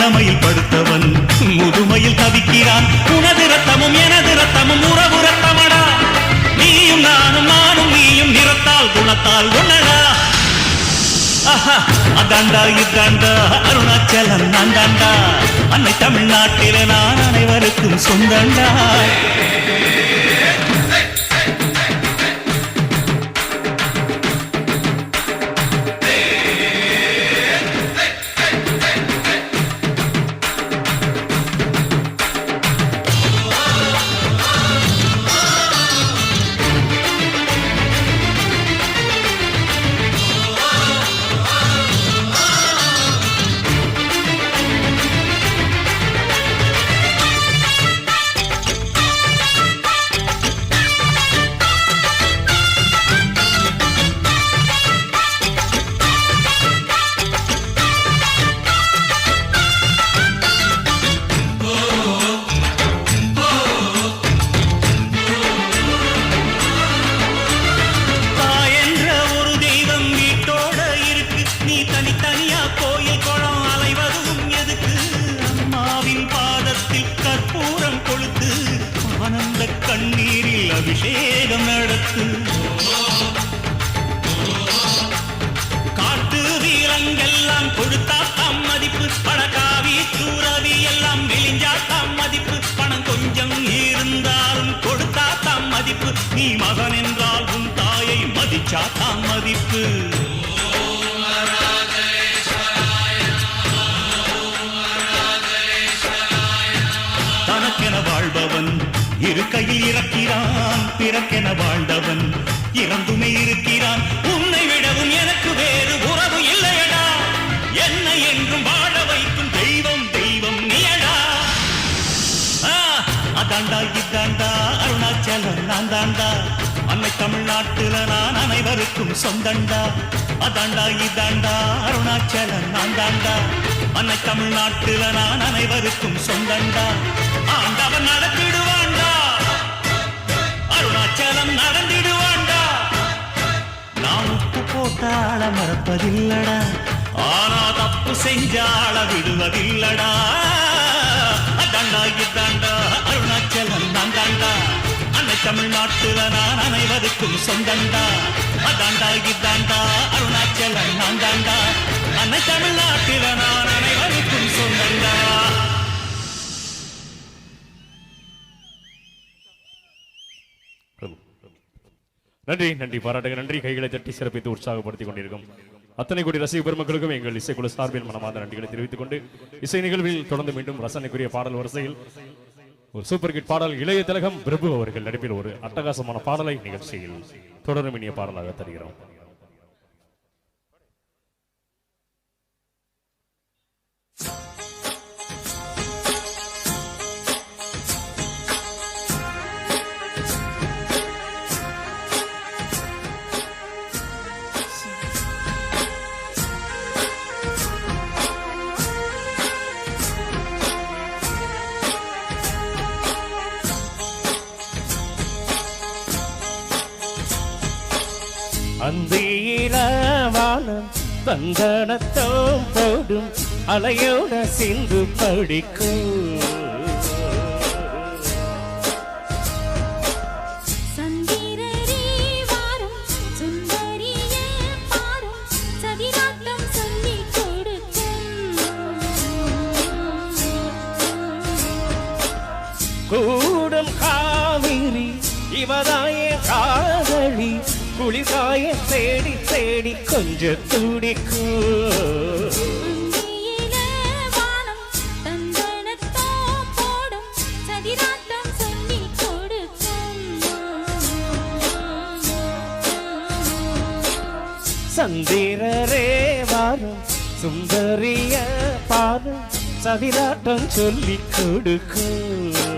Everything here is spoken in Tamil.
இளமையில் படுத்தவன். முதுமையில் தவிக்கிறான். உனது ரத்தமும் எனது ரத்தமும் உறவு ரத்தமடா நீயும் நானும் நானும் நீயும் நிறத்தால் குணத்தால் உன்னடா அதாண்டா இதாண்டா அருணாச்சலம் நான் தாண்டா அன்னை தமிழ்நாட்டில நான் அனைவருக்கும் சொந்தண்டா. அபிஷேகம் நடத்து காட்டு வீரங்கெல்லாம் கொடுத்தா தாம் மதிப்பு. பணக்காவி தூரவி எல்லாம் விழிஞ்சா தாம் மதிப்பு. பணம் கொஞ்சம் இருந்தாலும் கொடுத்தா தாம் மதிப்பு. நீ மகன் என்றால் உன் தாயை மதிச்சா தாம் மதிப்பு. இருக்கையில் இறக்கிறான் பிறக்கென வாழ்ந்தவன். இறந்துமே இருக்கிறான். உன்னை விடவும் எனக்கு வேறு உறவு இல்லையடா. என்னை என்றும் வாழ வைக்கும் தெய்வம் தெய்வம் நீயடா. ஆ, அதாண்டா இதாண்டா அருணாச்சலம் நான் தாண்டா. அன்னை தமிழ்நாட்டுல நான் அனைவருக்கும் சொந்தண்டா. அதாண்டா இதாண்டா அருணாச்சலம் நான் தாண்டா. அன்னை தமிழ்நாட்டுல நான் அனைவருக்கும் சொந்தண்டா. ஆண்டவன் நடத்திடுவான் அருணாச்சலம் நடந்திடுவாண்டா? நான் உப்பு போட்டாள மறப்பதில்லடா. ஆனா தப்பு செஞ்சாள விடுவதில்லடா. அதாண்டா இதாண்டா அருணாச்சலம் நான் தாண்டா அன்னை தமிழ்நாட்டுல நான் அனைவருக்கும் சொந்தண்டா. அதாண்டா இதாண்டா அருணாச்சலம் நான் தாண்டா அன்னை தமிழ்நாட்டுல நான் அனைவருக்கும் சொந்தண்டா. நன்றி நன்றி. பாராட்டுங்க நன்றி. கைகளை தட்டி சிறப்பித்து உற்சாகப்படுத்திக் கொண்டிருக்கும் அத்தனை கோடி ரசிக பெருமக்களுக்கும் எங்கள் இசைக்குழு சார்பில் மனமார்ந்த நன்றிகளை தெரிவித்துக் கொண்டு இசை நிகழ்வில் தொடர்ந்து மீண்டும் ரசனைக்குரிய பாடல் வரிசையில் ஒரு சூப்பர் கிட் பாடல் இளைய திலகம் பிரபு அவர்கள் நடிப்பில் ஒரு அட்டகாசமான பாடலை நிகழ்ச்சியில் தொடரும் இனிய பாடலாக தருகிறோம். அந்தியிலவானம் தந்தனத்தோம் போடும் அலையோட சிந்து படிக்கும். கூடும் காவிரி இவதாய குளிர்காய தேடி தேடி கொஞ்சம் துடிக்கும் சந்திரரே வாரும் சுந்தரிய பாரும் சதிராட்டம் சொல்லிக் கொடுக்கும்.